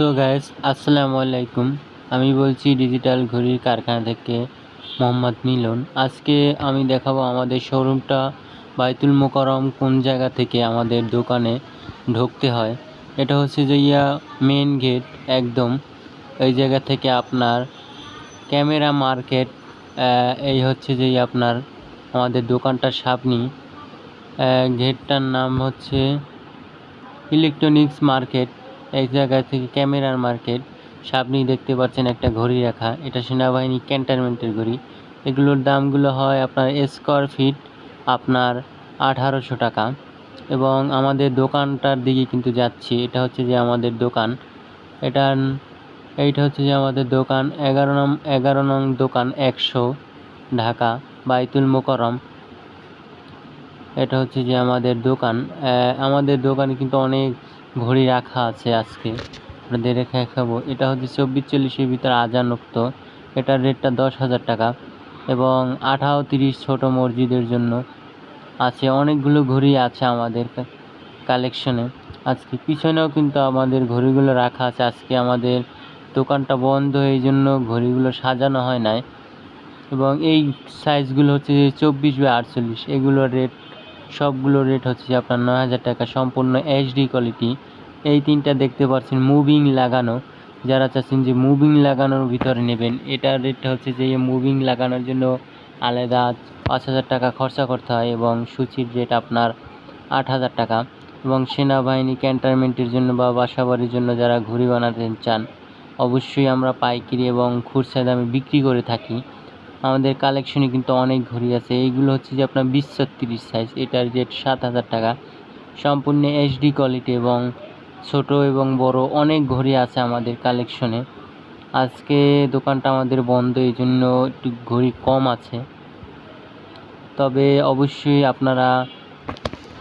So guys আসসালামু আলাইকুম। আমি বলছি ডিজিটাল ঘড়ির কারখানা থেকে মোহাম্মদ মিলন। আজকে আমি দেখাবো আমাদের শোরুমটা বাইতুল মোকাররম কোন জায়গা থেকে আমাদের দোকানে ঢুকতে হয়। এটা হচ্ছে যে ইয়া মেন গেট একদম। এই জায়গা থেকে আপনার ক্যামেরা মার্কেট এই হচ্ছে যে আপনার আমাদের দোকানটার সামনে। গেটটার নাম হচ্ছে ইলেকট্রনিক্স মার্কেট। এক জায়গা থেকে ক্যামেরার মার্কেট। সামনেই দেখতে পাচ্ছেন একটা ঘড়ি রাখা। এটা সেনাবাহিনী ক্যান্টনমেন্টের ঘড়ি। এগুলোর দামগুলো হয় আপনার স্কোয়ার ফিট আপনার আঠারোশো টাকা। এবং আমাদের দোকানটার দিকে কিন্তু যাচ্ছি। এটা হচ্ছে যে আমাদের দোকান। এটা এইটা হচ্ছে যে আমাদের দোকান। এগারো নং এগারো নং দোকান একশো ঢাকা, বাইতুল মোকরম এটা হচ্ছে যে আমাদের দোকান। আমাদের দোকানে কিন্তু অনেক ঘড়ি রাখা আছে আজকে। আপনাদের রেখে খাব। এটা হচ্ছে চব্বিশ চল্লিশের ভিতরে আজানুক্ত এটার রেটটা দশ হাজার টাকা এবং আঠারো তিরিশ ছোটো মসজিদের জন্য আছে। অনেকগুলো ঘড়ি আছে আমাদের কালেকশনে আজকে পিছনেও কিন্তু আমাদের ঘড়িগুলো রাখা আছে। আজকে আমাদের দোকানটা বন্ধ, এই জন্য ঘড়িগুলো সাজানো হয় নাই। এবং এই সাইজগুলো হচ্ছে চব্বিশ বাই আটচল্লিশ। এগুলোর রেট সবগুলো রেট হচ্ছে আপনার নয় হাজার টাকা, সম্পূর্ণ এইচডি কোয়ালিটি এই তিনটা দেখতে পাচ্ছেন মুভিং লাগানো। যারা চাচ্ছেন যে মুভিং লাগানোর ভিতরে নেবেন এটার রেটটা হচ্ছে যে মুভিং লাগানোর জন্য আলাদা পাঁচ হাজার টাকা খরচা করতে হয় এবং সূচির রেট আপনার আট হাজার টাকা। এবং সেনাবাহিনী ক্যান্টনমেন্টের জন্য বা বাসাবাড়ির জন্য যারা ঘুড়ি বানাতে চান, অবশ্যই আমরা পাইকারি এবং খুচরা দামে বিক্রি করে থাকি। আমাদের কালেকশনে কিন্তু অনেক ঘড়ি আছে। এইগুলো হচ্ছে যে আপনার বিশ ছত্রিশ সাইজ এটার রেট সাত হাজার টাকা। সম্পূর্ণ এইচডি কোয়ালিটি এবং ছোট এবং বড় অনেক ঘড়ি আছে আমাদের কালেকশনে আজকে দোকানটা আমাদের বন্ধ এই জন্য একটু ঘড়ি কম আছে। তবে অবশ্যই আপনারা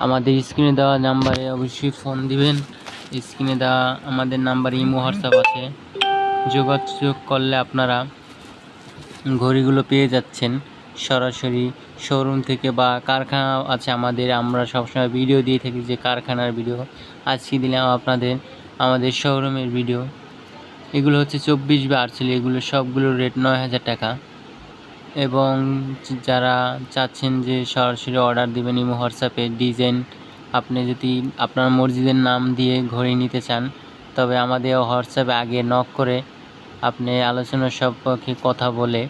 আমাদের স্ক্রিনে দেওয়া নাম্বারে অবশ্যই ফোন দিবেন। স্ক্রিনে দেওয়া আমাদের নাম্বারে ইমো হোয়াটসঅ্যাপ আছে। যোগাযোগ করলে আপনারা ঘড়িগুলো পেয়ে যাচ্ছেন। সরাসরি শোরুম থেকে বা কারখানা আছে আমাদের, আমরা সবসময় ভিডিও দিয়ে থাকি যে কারখানার ভিডিও আজকে দিলাম আপনাদের, আমাদের শোরুমের ভিডিও এগুলো হচ্ছে চব্বিশ বা আটচল্লিশ, এগুলো সবগুলোর রেট নয় হাজার টাকা। এবং যারা চাচ্ছেন যে সরাসরি অর্ডার দেবেন, ইমো হোয়াটসঅ্যাপে ডিজাইন আপনি যদি আপনার মসজিদের নাম দিয়ে ঘড়ি নিতে চান, তবে আমাদের হোয়াটসঅ্যাপে আগে নক করে আপনি আলোচনা সম্পর্কে কথা বলে,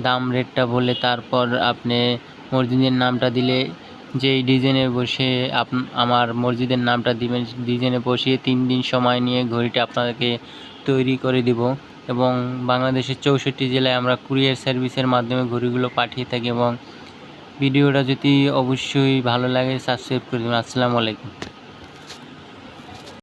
দাম রেটটা বলে, তারপর আপনি মসজিদের নামটা দিলে, যেই ডিজাইনে বসে আপ, আমার মসজিদের নামটা দিবেন, ডিজাইনে বসিয়ে তিন দিন সময় নিয়ে ঘড়িটা আপনাদেরকে তৈরি করে দিব। এবং বাংলাদেশের চৌষট্টি জেলায় আমরা কুরিয়ার সার্ভিসের মাধ্যমে ঘড়িগুলো পাঠিয়ে থাকি এবং ভিডিওটা যদি অবশ্যই ভালো লাগে, সাবস্ক্রাইব করে দেবেন। আসসালামু আলাইকুম।